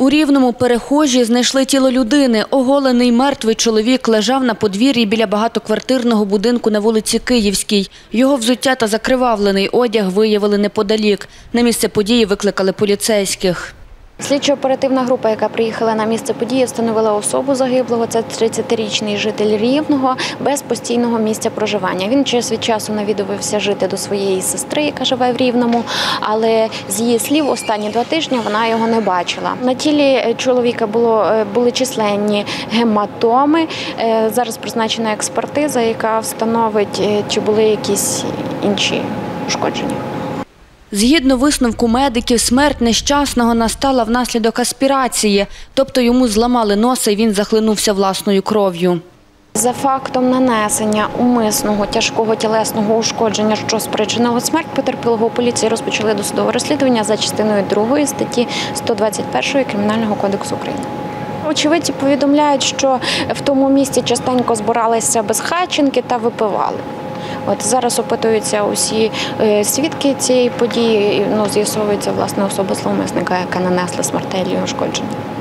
У рівному перехожі знайшли тіло людини. Оголений мертвий чоловік лежав на подвір'ї біля багатоквартирного будинку на вулиці Київській. Його взуття та закривавлений одяг виявили неподалік. На місце події викликали поліцейських. Слідчо-оперативна група, яка приїхала на місце події, встановила особу загиблого. Це 30-річний житель Рівного без постійного місця проживання. Він час від часу навідувався жити до своєї сестри, яка живе в Рівному. Але з її слів, останні два тижні вона його не бачила. На тілі е, чоловіка було е, були численні гематоми. Е, Зараз призначена експертиза, яка встановить, чи були якісь інші ушкодження. Згідно висновку медиків, смерть нещасного настала внаслідок аспірації, тобто йому зламали носа і він захлинувся власною кров'ю. За фактом нанесення умисного тяжкого тілесного ушкодження, що спричинило смерть потерпілого, поліції розпочали досудове розслідування за частиною 2 статті 121 Кримінального кодексу України. Очевидці повідомляють, що в тому місці частенько збиралися безхатченки та випивали. От зараз опитуються усі е, свідки цієї події. Ну, з'ясовується власне особа зловмисника, яка нанесла смертельні ушкодження.